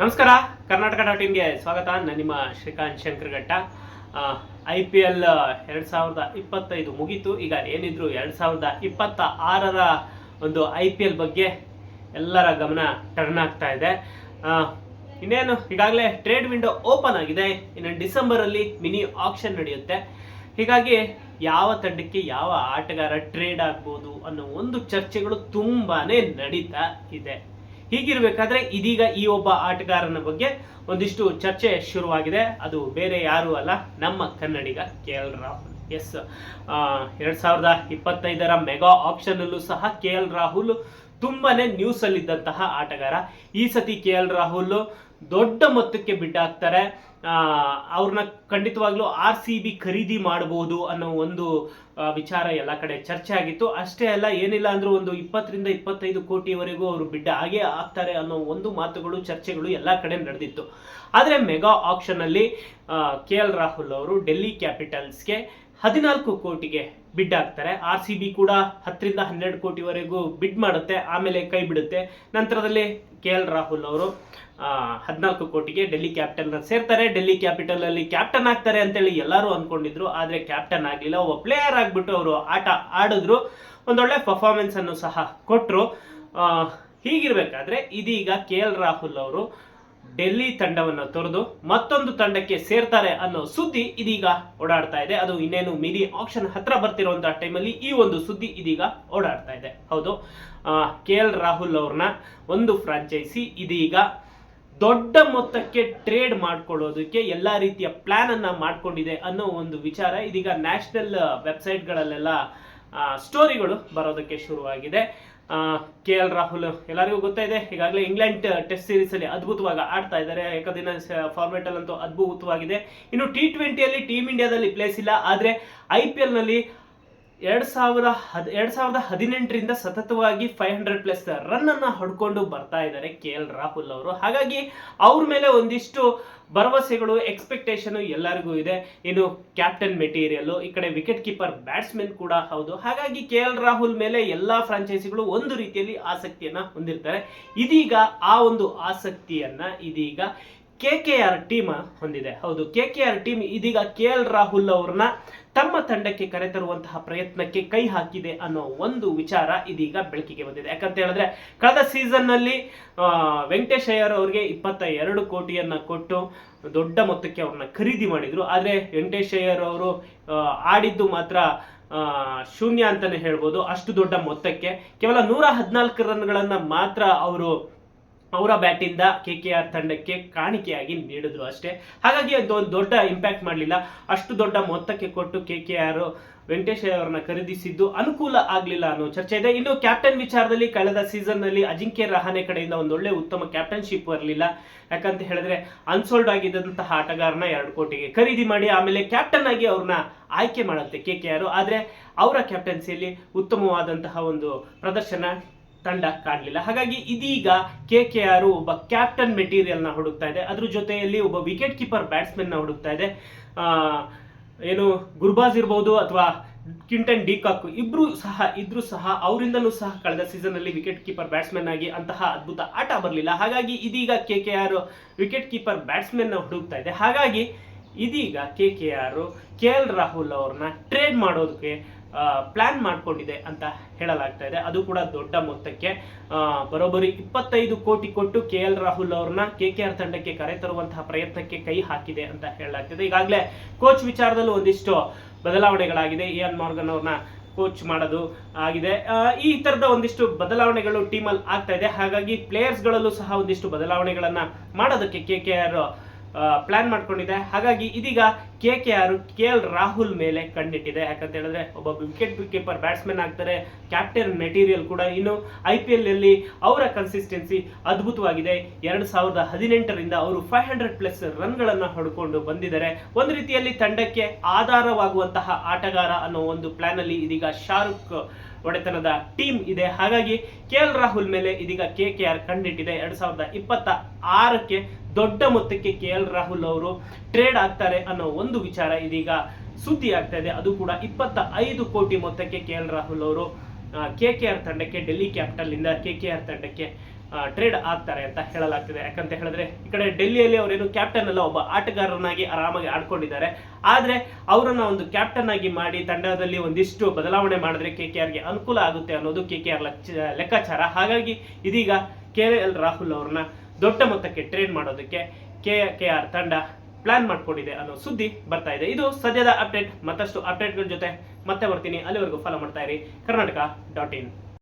ನಮಸ್ಕಾರ, ಕರ್ನಾಟಕ ಡಾಟ್ ಇನ್ಗೆ ಸ್ವಾಗತ. ನಾನು ನಿಮ್ಮ Srikanth Shankarghatta. I P L ಎರಡು ಸಾವಿರದ ಇಪ್ಪತ್ತೈದು ಮುಗೀತು. ಈಗ ಏನಿದ್ರು ಎರಡು ಸಾವಿರದ ಇಪ್ಪತ್ತ ಆರರ ಒಂದು ಐ ಪಿ ಎಲ್ ಬಗ್ಗೆ ಎಲ್ಲರ ಗಮನ ಟರ್ನ್ ಆಗ್ತಾ ಇದೆ. ಇನ್ನೇನು, ಈಗಾಗಲೇ ಟ್ರೇಡ್ ವಿಂಡೋ ಓಪನ್ ಆಗಿದೆ. ಇನ್ನು ಡಿಸೆಂಬರಲ್ಲಿ ಮಿನಿ ಆಕ್ಷನ್ ನಡೆಯುತ್ತೆ. ಹೀಗಾಗಿ ಯಾವ ತಂಡಕ್ಕೆ ಯಾವ ಆಟಗಾರ ಟ್ರೇಡ್ ಆಗ್ಬೋದು ಅನ್ನೋ ಒಂದು ಚರ್ಚೆಗಳು ತುಂಬಾನೇ ನಡೀತಾ ಇದೆ. ಹೀಗಿರ್ಬೇಕಾದ್ರೆ ಇದೀಗ ಈ ಒಬ್ಬ ಆಟಗಾರನ ಬಗ್ಗೆ ಒಂದಿಷ್ಟು ಚರ್ಚೆ ಶುರುವಾಗಿದೆ. ಅದು ಬೇರೆ ಯಾರು ಅಲ್ಲ, ನಮ್ಮ ಕನ್ನಡಿಗ ಕೆ ಎಲ್ ರಾಹುಲ್. ಎಸ್ ಎರಡ್ ಸಾವಿರದ ಇಪ್ಪತ್ತೈದರ ಮೆಗಾ ಆಪ್ಷನ್ ಅಲ್ಲೂ ಸಹ ಕೆ ಎಲ್ ರಾಹುಲ್ ತುಂಬಾನೇ ನ್ಯೂಸ್ ಅಲ್ಲಿದ್ದಂತಹ ಆಟಗಾರ. ಈ ಸತಿ ಕೆ ಎಲ್ ರಾಹುಲ್ ದೊಡ್ಡ ಮೊತ್ತಕ್ಕೆ ಬಿಟ್ಟಾಕ್ತಾರೆ ಅವ್ರನ್ನ ಖಂಡಿತವಾಗ್ಲೂ ಆರ್ ಸಿ ಬಿ ಖರೀದಿ ಮಾಡಬಹುದು ಅನ್ನೋ ಒಂದು ವಿಚಾರ ಎಲ್ಲ ಕಡೆ ಚರ್ಚೆ ಆಗಿತ್ತು. ಅಷ್ಟೇ ಅಲ್ಲ, ಏನಿಲ್ಲ ಅಂದ್ರೂ ಒಂದು ಇಪ್ಪತ್ತರಿಂದ ಇಪ್ಪತ್ತೈದು ಕೋಟಿವರೆಗೂ ಅವರು ಬಿಡ್ಡ ಹಾಗೆ ಆಗ್ತಾರೆ ಅನ್ನೋ ಒಂದು ಮಾತುಗಳು, ಚರ್ಚೆಗಳು ಎಲ್ಲ ಕಡೆ ನಡೆದಿತ್ತು. ಆದರೆ ಮೆಗಾ ಆಕ್ಷನ್ ಅಲ್ಲಿ ಕೆ ಎಲ್ ರಾಹುಲ್ ಅವರು ಡೆಲ್ಲಿ ಕ್ಯಾಪಿಟಲ್ಸ್ಗೆ ಹದಿನಾಲ್ಕು ಕೋಟಿಗೆ ಬಿಡ್ ಆಗ್ತಾರೆ ಆರ್ ಸಿ ಬಿ ಕೂಡ ಹತ್ತರಿಂದ ಹನ್ನೆರಡು ಕೋಟಿವರೆಗೂ ಬಿಡ್ ಮಾಡುತ್ತೆ, ಆಮೇಲೆ ಕೈ ಬಿಡುತ್ತೆ. ನಂತರದಲ್ಲಿ ಕೆ ಎಲ್ ರಾಹುಲ್ ಅವರು ಹದಿನಾಲ್ಕು ಕೋಟಿಗೆ ಡೆಲ್ಲಿ ಕ್ಯಾಪಿಟಲ್ ಸೇರ್ತಾರೆ. ಡೆಲ್ಲಿ ಕ್ಯಾಪಿಟಲ್ ಅಲ್ಲಿ ಕ್ಯಾಪ್ಟನ್ ಆಗ್ತಾರೆ ಅಂತೇಳಿ ಎಲ್ಲರೂ ಅನ್ಕೊಂಡಿದ್ರು. ಆದ್ರೆ ಕ್ಯಾಪ್ಟನ್ ಆಗಲಿಲ್ಲ. ಒಬ್ಬ ಪ್ಲೇಯರ್ ಆಗಿಬಿಟ್ಟು ಅವರು ಆಟ ಆಡಿದ್ರು. ಒಂದೊಳ್ಳೆ ಪರ್ಫಾರ್ಮೆನ್ಸ್ ಅನ್ನು ಸಹ ಕೊಟ್ಟರು ಹೀಗಿರ್ಬೇಕಾದ್ರೆ ಇದೀಗ ಕೆ ಎಲ್ ರಾಹುಲ್ ಅವರು ಡೆಲ್ಲಿ ತಂಡವನ್ನು ತೊರೆದು ಮತ್ತೊಂದು ತಂಡಕ್ಕೆ ಸೇರ್ತಾರೆ ಅನ್ನೋ ಸುದ್ದಿ ಇದೀಗ ಓಡಾಡ್ತಾ ಇದೆ. ಅದು ಇನ್ನೇನು ಮಿನಿ ಆಕ್ಷನ್ ಹತ್ರ ಬರ್ತಿರುವಂತಹ ಟೈಮಲ್ಲಿ ಈ ಒಂದು ಸುದ್ದಿ ಇದೀಗ ಓಡಾಡ್ತಾ ಇದೆ. ಹೌದು ಕೆ ಎಲ್ ರಾಹುಲ್ ಅವ್ರನ್ನ ಒಂದು ಫ್ರಾಂಚೈಸಿ ಇದೀಗ ದೊಡ್ಡ ಮೊತ್ತಕ್ಕೆ ಟ್ರೇಡ್ ಮಾಡ್ಕೊಳ್ಳೋದಕ್ಕೆ ಎಲ್ಲಾ ರೀತಿಯ ಪ್ಲಾನ್ ಅನ್ನ ಮಾಡ್ಕೊಂಡಿದೆ ಅನ್ನೋ ಒಂದು ವಿಚಾರ ಇದೀಗ ನ್ಯಾಷನಲ್ ವೆಬ್ಸೈಟ್ಗಳಲ್ಲೆಲ್ಲ ಸ್ಟೋರಿಗಳು ಬರೋದಕ್ಕೆ ಶುರುವಾಗಿದೆ. ಕೆ ಎಲ್ ರಾಹುಲ್, ಎಲ್ಲರಿಗೂ ಗೊತ್ತಾಯಿದೆ ಈಗಾಗಲೇ ಇಂಗ್ಲೆಂಡ್ ಟೆಸ್ಟ್ ಸೀರೀಸ್ ಅಲ್ಲಿ ಅದ್ಭುತವಾಗಿ ಆಡ್ತಾ ಇದ್ದಾರೆ. ಏಕದಿನ ಫಾರ್ಮೆಟ್ ಅಲ್ಲಂತೂ ಅದ್ಭುತವಾಗಿದೆ. ಇನ್ನು ಟಿ ಟ್ವೆಂಟಿಯಲ್ಲಿ ಟೀಮ್ ಇಂಡಿಯಾದಲ್ಲಿ ಪ್ಲೇಸ್ ಇಲ್ಲ. ಆದರೆ ಐ ಪಿ ಎಲ್ನಲ್ಲಿ ಎರಡ್ ಸಾವಿರದ ಹದ್ ಎರಡು ಸಾವಿರದ ಹದಿನೆಂಟರಿಂದ ಸತತವಾಗಿ ಫೈವ್ ಹಂಡ್ರೆಡ್ ಪ್ಲಸ್ ರನ್ ಅನ್ನ ಹೊಡ್ಕೊಂಡು ಬರ್ತಾ ಇದ್ದಾರೆ ಕೆ ಎಲ್ ರಾಹುಲ್ ಅವರು. ಹಾಗಾಗಿ ಅವ್ರ ಮೇಲೆ ಒಂದಿಷ್ಟು ಭರವಸೆಗಳು ಎಕ್ಸ್ಪೆಕ್ಟೇಷನ್ ಎಲ್ಲರಿಗೂ ಇದೆ. ಇನ್ನು ಕ್ಯಾಪ್ಟನ್ ಮೆಟೀರಿಯಲ್ ಈ ಕಡೆ ವಿಕೆಟ್ ಕೀಪರ್ ಬ್ಯಾಟ್ಸ್ಮನ್ ಕೂಡ ಹೌದು. ಹಾಗಾಗಿ ಕೆ ಎಲ್ ರಾಹುಲ್ ಮೇಲೆ ಎಲ್ಲಾ ಫ್ರಾಂಚೈಸಿಗಳು ಒಂದು ರೀತಿಯಲ್ಲಿ ಆಸಕ್ತಿಯನ್ನ ಹೊಂದಿರ್ತಾರೆ. ಇದೀಗ ಆ ಒಂದು ಆಸಕ್ತಿಯನ್ನ ಇದೀಗ ಕೆ ಕೆ ಆರ್ ಟೀಮ್ ಹೊಂದಿದೆ. ಹೌದು ಕೆ ಕೆ ಆರ್ ಟೀಮ್ ಇದೀಗ ಕೆ ಎಲ್ ರಾಹುಲ್ ಅವ್ರನ್ನ ತಮ್ಮ ತಂಡಕ್ಕೆ ಕರೆತರುವಂತಹ ಪ್ರಯತ್ನಕ್ಕೆ ಕೈ ಹಾಕಿದೆ ಅನ್ನೋ ಒಂದು ವಿಚಾರ ಇದೀಗ ಬೆಳಕಿಗೆ ಬಂದಿದೆ. ಯಾಕಂತ ಹೇಳಿದ್ರೆ ಕಳೆದ ಸೀಸನ್ನಲ್ಲಿ ಆ, ವೆಂಕಟೇಶ್ ಅಯ್ಯರ್ ಅವ್ರಿಗೆ ಇಪ್ಪತ್ತ ಎರಡು ಕೋಟಿಯನ್ನ ಕೊಟ್ಟು ದೊಡ್ಡ ಮೊತ್ತಕ್ಕೆ ಅವ್ರನ್ನ ಖರೀದಿ ಮಾಡಿದ್ರು. ಆದರೆ ವೆಂಕಟೇಶ್ ಅಯ್ಯರ್ ಅವರು ಆಡಿದ್ದು ಮಾತ್ರ ಶೂನ್ಯ ಅಂತಾನೆ ಹೇಳ್ಬೋದು. ಅಷ್ಟು ದೊಡ್ಡ ಮೊತ್ತಕ್ಕೆ. ಕೇವಲ ನೂರ ಹದಿನಾಲ್ಕು ರನ್ಗಳನ್ನು ಮಾತ್ರ ಅವರು ಅವರ ಬ್ಯಾಟಿಂದ ಕೆ ಕೆ ಆರ್ ತಂಡಕ್ಕೆ ಕಾಣಿಕೆಯಾಗಿ ನೀಡಿದ್ರು ಅಷ್ಟೇ. ಹಾಗಾಗಿ ಅದು ದೊಡ್ಡ ಇಂಪ್ಯಾಕ್ಟ್ ಮಾಡಲಿಲ್ಲ. ಅಷ್ಟು ದೊಡ್ಡ ಮೊತ್ತಕ್ಕೆ ಕೊಟ್ಟು ಕೆ ಕೆ ಆರ್ ವೆಂಕಟೇಶ್ ಅವರನ್ನ ಖರೀದಿಸಿದ್ದು ಅನುಕೂಲ ಆಗಲಿಲ್ಲ ಅನ್ನೋ ಚರ್ಚೆ ಇದೆ. ಇನ್ನು ಕ್ಯಾಪ್ಟನ್ ವಿಚಾರದಲ್ಲಿ ಕಳೆದ ಸೀಸನ್ನಲ್ಲಿ ಅಜಿಂಕ್ಯ ರಹಾನೆ ಕಡೆಯಿಂದ ಒಂದೊಳ್ಳೆ ಉತ್ತಮ ಕ್ಯಾಪ್ಟನ್ಶಿಪ್ ಬರಲಿಲ್ಲ. ಯಾಕಂತ ಹೇಳಿದ್ರೆ ಅನ್ಸೋಲ್ಡ್ ಆಗಿದ್ದಂತಹ ಆಟಗಾರನ ಎರಡು ಕೋಟಿಗೆ ಖರೀದಿ ಮಾಡಿ ಆಮೇಲೆ ಕ್ಯಾಪ್ಟನ್ ಆಗಿ ಅವ್ರನ್ನ ಆಯ್ಕೆ ಮಾಡುತ್ತೆ ಕೆ ಕೆ ಆರ್ ಆದರೆ ಅವರ ಕ್ಯಾಪ್ಟನ್ಸಿಯಲ್ಲಿ ಉತ್ತಮವಾದಂತಹ ಒಂದು ಪ್ರದರ್ಶನ ತಂಡ ಕಾಣಲಿಲ್ಲ ಹಾಗಾಗಿ ಇದೀಗ ಕೆ ಕೆ ಆರ್ ಒಬ್ಬ ಕ್ಯಾಪ್ಟನ್ ಮೆಟೀರಿಯಲ್ನ ಹುಡುಕ್ತಾ ಇದೆ. ಅದ್ರ ಜೊತೆಯಲ್ಲಿ ಒಬ್ಬ ವಿಕೆಟ್ ಕೀಪರ್ ಬ್ಯಾಟ್ಸ್ಮನ್ನ ಹುಡುಕ್ತಾ ಇದೆ. ಏನು ಗುರ್ಬಾಜ್ ಇರ್ಬೋದು ಅಥವಾ ಕಿಂಟನ್ ಡಿಕಾಕ್ ಇಬ್ರು ಸಹ, ಇದ್ರು ಸಹ ಅವರಿಂದಲೂ ಸಹ ಕಳೆದ ಸೀಸನ್ ಅಲ್ಲಿ ವಿಕೆಟ್ ಕೀಪರ್ ಬ್ಯಾಟ್ಸ್ಮನ್ ಆಗಿ ಅಂತಹ ಅದ್ಭುತ ಆಟ ಬರಲಿಲ್ಲ. ಹಾಗಾಗಿ ಇದೀಗ K K R wicket keeper ಬ್ಯಾಟ್ಸ್ಮನ್ನ ಹುಡುಕ್ತಾ ಇದೆ. ಹಾಗಾಗಿ ಇದೀಗ K K R K L Rahul ಅವ್ರನ್ನ ಟ್ರೇಡ್ ಮಾಡೋದಕ್ಕೆ ಪ್ಲಾನ್ ಮಾಡಿಕೊಂಡಿದೆ ಅಂತ ಹೇಳಲಾಗ್ತಾ ಇದೆ. ಅದು ಕೂಡ ದೊಡ್ಡ ಮೊತ್ತಕ್ಕೆ. ಬರೋಬ್ಬರಿ ಇಪ್ಪತ್ತೈದು ಕೋಟಿ ಕೊಟ್ಟು ಕೆ ಎಲ್ ರಾಹುಲ್ ಅವ್ರನ್ನ ಕೆ ಕೆ ಆರ್ ತಂಡಕ್ಕೆ ಕರೆತರುವಂತಹ ಪ್ರಯತ್ನಕ್ಕೆ ಕೈ ಹಾಕಿದೆ ಅಂತ ಹೇಳಲಾಗ್ತಿದೆ. ಈಗಾಗಲೇ ಕೋಚ್ ವಿಚಾರದಲ್ಲೂ ಒಂದಿಷ್ಟು ಬದಲಾವಣೆಗಳಾಗಿದೆ. ಎ ಎನ್ ಮಾರ್ಗನ್ ಅವ್ರನ್ನ ಕೋಚ್ ಮಾಡೋದು ಆಗಿದೆ. ಈ ತರದ ಒಂದಿಷ್ಟು ಬದಲಾವಣೆಗಳು ಟೀಮಲ್ಲಿ ಆಗ್ತಾ ಇದೆ. ಹಾಗಾಗಿ ಪ್ಲೇಯರ್ಸ್ಗಳಲ್ಲೂ ಸಹ ಒಂದಿಷ್ಟು ಬದಲಾವಣೆಗಳನ್ನ ಮಾಡೋದಕ್ಕೆ ಕೆ ಕೆ ಆರ್ ಪ್ಲಾನ್ ಮಾಡ್ಕೊಂಡಿದೆ. ಹಾಗಾಗಿ ಇದೀಗ K K R K L Rahul ಮೇಲೆ ಕಣ್ಣಿಟ್ಟಿದೆ. ಯಾಕಂತ ಹೇಳಿದ್ರೆ ಒಬ್ಬ ವಿಕೆಟ್ ಕೀಪರ್ ಬ್ಯಾಟ್ಸ್ಮನ್ ಆಗ್ತಾರೆ. ಕ್ಯಾಪ್ಟನ್ ಮೆಟೀರಿಯಲ್ ಕೂಡ ಇನ್ನು ಐ ಪಿ ಎಲ್ ಅಲ್ಲಿ ಅವರ ಕನ್ಸಿಸ್ಟೆನ್ಸಿ ಅದ್ಭುತವಾಗಿದೆ. ಎರಡು ಸಾವಿರದ ಹದಿನೆಂಟರಿಂದ ಅವರು ಫೈವ್ ಹಂಡ್ರೆಡ್ ಪ್ಲಸ್ ರನ್ಗಳನ್ನು ಹೊಡ್ಕೊಂಡು ಬಂದಿದ್ದಾರೆ. ಒಂದು ರೀತಿಯಲ್ಲಿ ತಂಡಕ್ಕೆ ಆಧಾರವಾಗುವಂತಹ ಆಟಗಾರ ಅನ್ನೋ ಒಂದು ಪ್ಲಾನ್ ಅಲ್ಲಿ ಇದೀಗ ಶಾರುಖ್ ಒಡೆತನದ ಟೀಮ್ ಇದೆ. ಹಾಗಾಗಿ ಕೆ ಎಲ್ ರಾಹುಲ್ ಮೇಲೆ ಇದೀಗ ಕೆ ಕೆ ಆರ್ ಕಂಡಿಟ್ಟಿದೆ. ಎರಡ್ ಸಾವಿರದ ಇಪ್ಪತ್ತ ಆರಕ್ಕೆ ದೊಡ್ಡ ಮೊತ್ತಕ್ಕೆ ಕೆ ಎಲ್ ರಾಹುಲ್ ಅವರು ಟ್ರೇಡ್ ಆಗ್ತಾರೆ ಅನ್ನೋ ಒಂದು ವಿಚಾರ ಇದೀಗ ಸುದ್ದಿ ಆಗ್ತಾ ಇದೆ. ಅದು ಕೂಡ ಇಪ್ಪತ್ತ ಐದು ಕೋಟಿ ಮೊತ್ತಕ್ಕೆ ಕೆ ಎಲ್ ರಾಹುಲ್ ಅವರು ಕೆ ಕೆ ಆರ್ ತಂಡಕ್ಕೆ, ಡೆಲ್ಲಿ ಕ್ಯಾಪಿಟಲ್ ಇಂದ ಕೆ ಕೆ ಆರ್ ತಂಡಕ್ಕೆ ಟ್ರೇಡ್ ಆಗ್ತಾರೆ ಅಂತ ಹೇಳಲಾಗ್ತಿದೆ. ಯಾಕಂತ ಹೇಳಿದ್ರೆ, ಈ ಕಡೆ ಡೆಲ್ಲಿಯಲ್ಲಿ ಅವರೇನು ಕ್ಯಾಪ್ಟನ್ ಅಲ್ಲ, ಒಬ್ಬ ಆಟಗಾರನಾಗಿ ಆರಾಮಾಗಿ ಆಡ್ಕೊಂಡಿದ್ದಾರೆ. ಆದ್ರೆ ಅವರನ್ನ ಒಂದು ಕ್ಯಾಪ್ಟನ್ ಆಗಿ ಮಾಡಿ ತಂಡದಲ್ಲಿ ಒಂದಿಷ್ಟು ಬದಲಾವಣೆ ಮಾಡಿದ್ರೆ ಕೆ ಕೆ ಆರ್ಗೆ ಅನುಕೂಲ ಆಗುತ್ತೆ ಅನ್ನೋದು ಕೆ ಕೆ ಆರ್ ಲೆಕ್ಕಾಚಾರ. ಹಾಗಾಗಿ ಇದೀಗ ಕೆ ಎಲ್ ರಾಹುಲ್ ಅವ್ರನ್ನ ದೊಡ್ಡ ಮೊತ್ತಕ್ಕೆ ಟ್ರೇಡ್ ಮಾಡೋದಕ್ಕೆ ಕೆ ಕೆ ಆರ್ ತಂಡ ಪ್ಲಾನ್ ಮಾಡ್ಕೊಂಡಿದೆ ಅನ್ನೋ ಸುದ್ದಿ ಬರ್ತಾ ಇದೆ. ಇದು ಸದ್ಯದ ಅಪ್ಡೇಟ್ ಮತ್ತಷ್ಟು ಅಪ್ಡೇಟ್ಗಳ ಜೊತೆ ಮತ್ತೆ ಬರ್ತೀನಿ. ಅಲ್ಲಿವರೆಗೂ ಫಾಲೋ ಮಾಡ್ತಾ ಇರಿ. Karnataka dot in.